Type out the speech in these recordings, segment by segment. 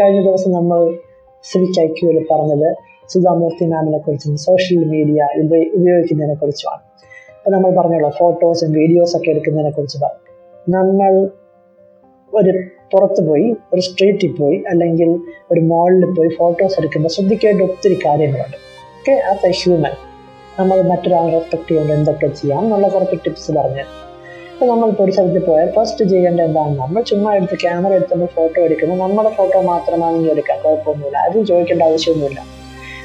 കഴിഞ്ഞ ദിവസം നമ്മൾ സിവിക് ഐക്യൂവിൽ പറഞ്ഞത് സുധാമൂർത്തി മാമിനെ കുറിച്ചും സോഷ്യൽ മീഡിയ ഉപയോഗിക്കുന്നതിനെ കുറിച്ചുമാണ്. അപ്പോൾ നമ്മൾ പറഞ്ഞല്ലോ ഫോട്ടോസും വീഡിയോസ് ഒക്കെ എടുക്കുന്നതിനെ കുറിച്ച് പറഞ്ഞു നമ്മൾ ഒരു പുറത്ത് പോയി ഒരു സ്ട്രീറ്റിൽ പോയി അല്ലെങ്കിൽ ഒരു മോളിൽ പോയി ഫോട്ടോസ് എടുക്കുമ്പോൾ ശ്രദ്ധിക്കേണ്ട ഒത്തിരി കാര്യങ്ങളുണ്ട്. ഓക്കെ ആസ് എ ഹ്യൂമൻ നമ്മൾ മറ്റൊരാളെ റെസ്പെക്ട് ചെയ്യുമ്പോൾ എന്തൊക്കെ ചെയ്യാം എന്നുള്ള കുറച്ച് ടിപ്സ് പറഞ്ഞു അപ്പോൾ നമ്മളിപ്പോൾ ഒരു സ്ഥലത്ത് പോയാൽ ഫസ്റ്റ് ചെയ്യേണ്ട എന്താണ്? നമ്മൾ ചുമ്മാ എടുത്ത് ക്യാമറ എടുത്തുമ്പോൾ ഫോട്ടോ എടുക്കുന്നത് നമ്മുടെ ഫോട്ടോ മാത്രമാണെങ്കിൽ എടുക്കാം. കുഴപ്പമൊന്നുമില്ല. ആരും ചോദിക്കേണ്ട ആവശ്യമൊന്നുമില്ല.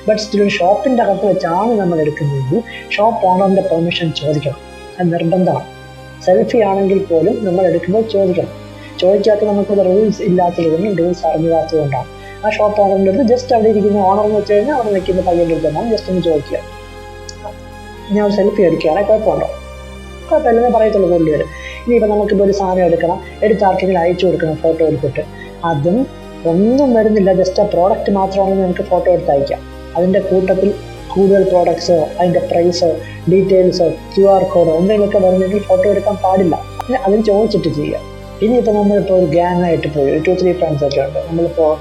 ബട്ട് സ്റ്റിൽ ഷോപ്പിന്റെ അകത്ത് വെച്ചാണ് നമ്മൾ എടുക്കുന്നതെങ്കിൽ ഷോപ്പ് ഓണറിന്റെ പെർമിഷൻ ചോദിക്കണം. അത് നിർബന്ധമാണ്. സെൽഫി ആണെങ്കിൽ പോലും നമ്മൾ എടുക്കുമ്പോൾ ചോദിക്കണം. ചോദിക്കാത്ത നമുക്കത് റൂൾസ് ഇല്ലാത്തത് കൊണ്ടും റൂൾസ് അറിഞ്ഞില്ലാത്തതുകൊണ്ടാണ്. കൊണ്ടാണ് ആ ഷോപ്പ് ഓണറിന്റെ അടുത്ത് ജസ്റ്റ് അവിടെ ഇരിക്കുന്ന ഓണർ എന്ന് വെച്ച് കഴിഞ്ഞാൽ അവിടെ നിൽക്കുന്ന പയ്യന്റെ അടുത്ത് ജസ്റ്റ് ഒന്ന് ചോദിക്കുക. ഞാൻ സെൽഫി എടുക്കുകയാണെങ്കിൽ കുഴപ്പമുണ്ടോ? കുഴപ്പമില്ലെന്ന് പറയത്തുള്ളൂ കൊണ്ടുവരും ഇനിയിപ്പോൾ നമുക്കിപ്പോൾ ഒരു സാധനം എടുക്കണം. എടുത്ത് അയച്ചു കൊടുക്കണം ഫോട്ടോ എടുത്തിട്ട്. അതും ഒന്നും വരുന്നില്ല. ജസ്റ്റ് ആ പ്രോഡക്റ്റ് മാത്രമാണെങ്കിൽ നമുക്ക് ഫോട്ടോ എടുത്ത് അയക്കാം. അതിന്റെ കൂട്ടത്തിൽ കൂടുതൽ പ്രോഡക്ട്സോ അതിന്റെ പ്രൈസോ ഡീറ്റെയിൽസോ ക്യു ആർ കോഡോ എന്തെങ്കിലുമൊക്കെ വരുന്നെങ്കിൽ ഫോട്ടോ എടുക്കാൻ പാടില്ല. അതിന് ചോദിച്ചിട്ട് ചെയ്യുക ഇനിയിപ്പോൾ നമ്മളിപ്പോൾ ഒരു ഗ്യാങ് ആയിട്ട് പോയി ഒരു ടു ത്രീ ഫ്രണ്ട്സ് ഒക്കെ ഉണ്ട്. നമ്മളിപ്പോൾ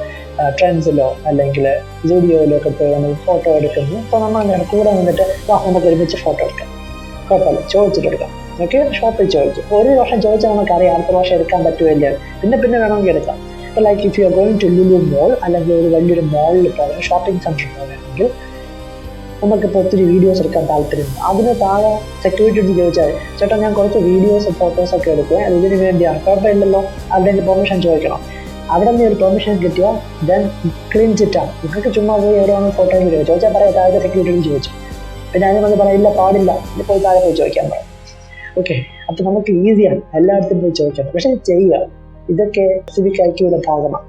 ട്രെൻഡ്സിലോ അല്ലെങ്കിൽ സ്റ്റുഡിയോയിലോ ഒക്കെ പോയി നമ്മൾ ഫോട്ടോ എടുക്കുന്നു. അപ്പോൾ നമ്മൾ അങ്ങനെ കൂടെ നിന്നിട്ട് വാ നമുക്ക് ഒരുമിച്ച് ഫോട്ടോ എടുക്കാം. കുഴപ്പമില്ല. ചോദിച്ചിട്ട് എടുക്കാം ഓക്കെ ഷോപ്പിൽ ചോദിച്ചു. ഒരു വർഷം ചോദിച്ചാൽ നമുക്കറിയാം അടുത്ത വർഷം എടുക്കാൻ പറ്റുമല്ലേ പിന്നെ പിന്നെ വേണമെങ്കിൽ എടുക്കാം. ഇപ്പോൾ like if you are going to Lulu mall അല്ലെങ്കിൽ ഒരു വലിയൊരു മോളിൽ പോകണം ഷോപ്പിംഗ് സെന്ററിൽ പോകണമെങ്കിൽ നമുക്കിപ്പോൾ ഒത്തിരി വീഡിയോസ് എടുക്കാൻ താല്പര്യം അതിന് താഴെ സെക്യൂരിറ്റി ചോദിച്ചാൽ ചേട്ടാ ഞാൻ കുറച്ച് വീഡിയോസ് ഫോട്ടോസ് ഒക്കെ എടുക്കുക അത് ഇതിന് വേണ്ടിയാണ് കുഴപ്പമില്ലല്ലോ അതിന്റെ പെർമിഷൻ ചോദിക്കണം. അവിടെ നിന്ന് ഒരു പെർമിഷൻ കിട്ടിയാൽ ദെൻ ക്ലീൻ ചിറ്റാണ് നിങ്ങൾക്ക് ചുമ്മാ പോയി എവിടെയാണ് ഫോട്ടോ ചോദിച്ചാൽ പറയാം താഴെ സെക്യൂരിറ്റി ചോദിച്ചു. പിന്നെ അതിന് വന്ന് പറയില്ല പാടില്ല. ഇത് പോയി താഴെ പോയി ചോദിക്കാൻ പറയും. ഓക്കെ അപ്പൊ നമുക്ക് ഈസിയാണ് എല്ലായിടത്തും പോയി ചോദിക്കാം പക്ഷെ ചെയ്യുക ഇതൊക്കെ സിവിക് ഐക്യയുടെ ഭാഗമാണ്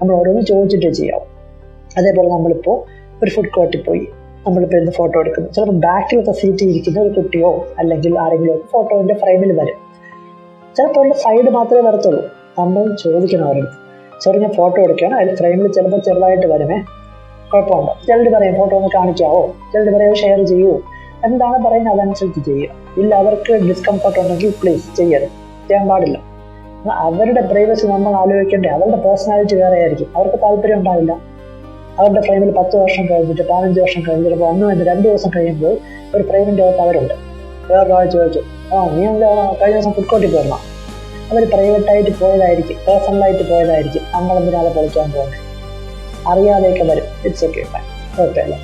നമ്മൾ ഓരോന്ന് ചോദിച്ചിട്ട് ചെയ്യാവും. അതേപോലെ നമ്മളിപ്പോൾ ഒരു ഫുഡ് കോർട്ടിൽ പോയി നമ്മളിപ്പോൾ ഇന്ന് ഫോട്ടോ എടുക്കുന്നു. ചിലപ്പോൾ ബാക്കിലത്തെ സീറ്റിൽ ഇരിക്കുന്ന ഒരു കുട്ടിയോ അല്ലെങ്കിൽ ആരെങ്കിലും ഫോട്ടോന്റെ ഫ്രെയിമിൽ വരും. ചിലപ്പോൾ അവരുടെ സൈഡ് മാത്രമേ വരത്തുള്ളൂ. നമ്മൾ ചോദിക്കണം അവരുടെ ചെറിയ ഞാൻ ഫോട്ടോ എടുക്കുകയാണ്. അതിൽ ഫ്രെയിമിൽ ചിലപ്പോൾ ചെറുതായിട്ട് വരുമേ. കുഴപ്പമുണ്ടോ. ചിലർ പറയും ഫോട്ടോ ഒന്ന് കാണിക്കാവോ? ചിലർ പറയും ഷെയർ ചെയ്യുമോ എന്താണ് പറയുന്നത്? അതനുസരിച്ച് ചെയ്യുക. ഇല്ല അവർക്ക് ഡിസ്കംഫർട്ട് ഉണ്ടെങ്കിൽ പ്ലീസ് ചെയ്യരുത്. ചെയ്യാൻ പാടില്ല. അവരുടെ പ്രൈവസി നമ്മൾ ആലോചിക്കേണ്ടേ. അവരുടെ പേഴ്സണാലിറ്റി വേറെ ആയിരിക്കും അവർക്ക് താല്പര്യം ഉണ്ടാവില്ല. അവരുടെ ഫ്രെയിമിൽ പത്ത് വർഷം കഴിഞ്ഞിട്ട് പതിനഞ്ച് വർഷം കഴിഞ്ഞിട്ട് ചിലപ്പോൾ ഒന്ന് കഴിഞ്ഞ് രണ്ട് ദിവസം കഴിയുമ്പോൾ ഒരു ഫ്രെയിമിന്റെ അകത്ത് അവരുണ്ട്. വേറൊരാൾ ചോദിച്ചു ആ നീ എന്താ കഴിഞ്ഞ ദിവസം ഫുഡ് കോർട്ടിൽ പോയിരുന്നോ? അവർ പ്രൈവറ്റായിട്ട് പോയതായിരിക്കും. പേഴ്സണലായിട്ട് പോയതായിരിക്കും. നമ്മളെന്തിനാതെ പൊളിക്കാൻ പോകുന്നത്? അറിയാതെയൊക്കെ വരും. ഇറ്റ്സ് ഓക്കെ കുഴപ്പമില്ല.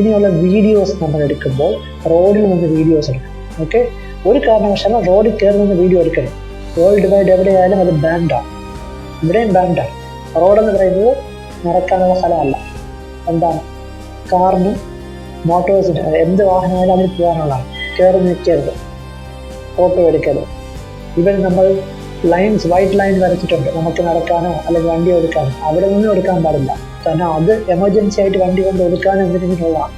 ഇനിയുള്ള വീഡിയോസ് നമ്മൾ എടുക്കുമ്പോൾ റോഡിൽ നിന്ന് വീഡിയോസ് എടുക്കണം ഓക്കെ ഒരു കാരണവശാലും റോഡിൽ കയറി നിന്ന് വീഡിയോ എടുക്കണം വേൾഡ് വൈഡ് എവിടെയായാലും അത് ബാൻഡാണ് ഇവിടെയും ബാൻഡാണ് റോഡെന്ന് പറയുന്നത് നടക്കാനുള്ള സ്ഥലമല്ല. എന്താണ്? കാറിന് മോട്ടോഴ്സിന് എന്ത് വാഹനമായാലും അതിൽ പോകാനുള്ളതാണ്. കയറി നിൽക്കരുത്. ഫോട്ടോ എടുക്കരുത്. ഇവൻ നമ്മൾ ലൈൻസ് വൈറ്റ് ലൈൻ വരച്ചിട്ടുണ്ട്. നമുക്ക് നടക്കാനോ അല്ലെങ്കിൽ വണ്ടി എടുക്കാനോ അവിടെ നിന്നും എടുക്കാൻ പാടില്ല. കാരണം അത് എമർജൻസി ആയിട്ട് വണ്ടി കൊണ്ട് എടുക്കാനോ എന്തിനുള്ള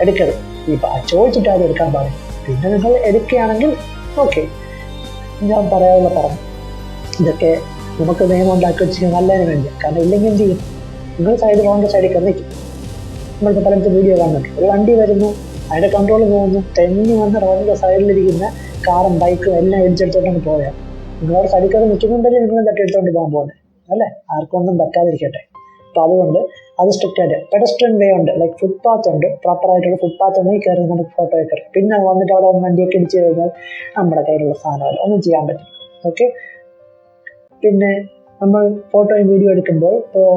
എടുക്കരുത് ഇപ്പം ചോദിച്ചിട്ട് അത് എടുക്കാൻ പാടില്ല. പിന്നെ നിങ്ങൾ എടുക്കുകയാണെങ്കിൽ ഓക്കെ ഞാൻ പറയാനുള്ള പറഞ്ഞു. ഇതൊക്കെ നമുക്ക് നിയമം ഉണ്ടാക്കി വെച്ചിരിക്കുന്നത് നല്ലതിന് വേണ്ടി കാരണം ഇല്ലെങ്കിൽ എന്ത് ചെയ്യും? നിങ്ങൾ സൈഡ് റോഡിന്റെ സൈഡിൽ കന്നിക്കും നമ്മളിപ്പോൾ പലയിടത്ത് വീഡിയോ കാണുന്നുണ്ട്. ഒരു വണ്ടി വരുന്നു അതിന്റെ കൺട്രോൾ പോകുന്നു തെന്നി വന്ന് റോഡിന്റെ സൈഡിലിരിക്കുന്ന കാറും ബൈക്കും എല്ലാം ഇടിച്ചെടുത്തോണ്ട് പോയാൽ നിങ്ങളവിടെ സൈഡിൽ കയറി നിൽക്കുന്നുണ്ടല്ലേ നിങ്ങൾ തട്ടിയെടുത്തോണ്ട് പോകാൻ പോകുന്നത് അല്ലേ? ആർക്കൊന്നും ഒന്നും പറ്റാതിരിക്കട്ടെ. അപ്പൊ അതുകൊണ്ട് അത് സ്ട്രിക്റ്റ് ആയിട്ട് പെഡസ്ട്രിയൻ വേ ഉണ്ട്. ലൈക്ക് ഫുട്പാത്ത് ഉണ്ട്. പ്രോപ്പർ ആയിട്ടുള്ള ഫുട്പാത്ത് ഉണ്ടെങ്കിൽ കയറി നമുക്ക് ഫോട്ടോ കയറി. പിന്നെ വന്നിട്ട് അവിടെ വണ്ടിയൊക്കെ ഇടിച്ചു കഴിഞ്ഞാൽ നമ്മുടെ കയ്യിലുള്ള സാധനമല്ല. ഒന്നും ചെയ്യാൻ പറ്റില്ല. ഓക്കെ പിന്നെ നമ്മൾ ഫോട്ടോയും വീഡിയോ എടുക്കുമ്പോൾ ഇപ്പോൾ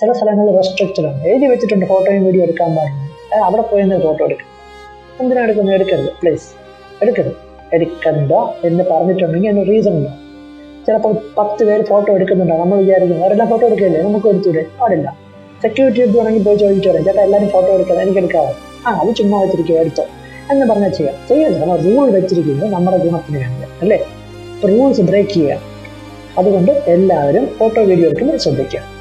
ചില സ്ഥലങ്ങളിൽ റെസ്ട്രിക്റ്റഡ് ഉണ്ട് എഴുതി വെച്ചിട്ടുണ്ട് ഫോട്ടോയും വീഡിയോ എടുക്കാൻ പാടില്ല. അവിടെ പോയി ഫോട്ടോ എടുക്കും. എന്തിനാ എടുക്കുന്നത്? എടുക്കരുത്. പ്ലീസ് എടുക്കരുത്. എടുക്കണ്ട എന്ന് പറഞ്ഞിട്ടുണ്ടെങ്കിൽ അതിന് റീസൺ ഉണ്ടോ ചിലപ്പോൾ പത്ത് പേര് ഫോട്ടോ എടുക്കുന്നുണ്ടോ നമ്മൾ വിചാരിക്കും അവരെല്ലാം ഫോട്ടോ എടുക്കില്ലേ? നമുക്ക് എടുത്തൂടെ? പാടില്ല. സെക്യൂരിറ്റി എടുത്തുവാണെങ്കിൽ പോയി ചോദിച്ചു വരാം ചേട്ടാ എല്ലാവരും ഫോട്ടോ എടുക്കാം എനിക്ക് എടുക്കാവോ? ആ അത് ചുമ്മാ വെച്ചിരിക്കുക എടുത്തോ. എന്ന് പറഞ്ഞാൽ ചെയ്യാം. ചെയ്യരുത് നമ്മൾ റൂൾ വെച്ചിരിക്കുന്നത് നമ്മുടെ ഗുണത്തിന് വേണ്ടി അല്ലേ റൂൾസ് ബ്രേക്ക് ചെയ്യുക. അതുകൊണ്ട് എല്ലാവരും ഫോട്ടോ വീഡിയോ എടുക്കുന്നത് ശ്രദ്ധിക്കുക.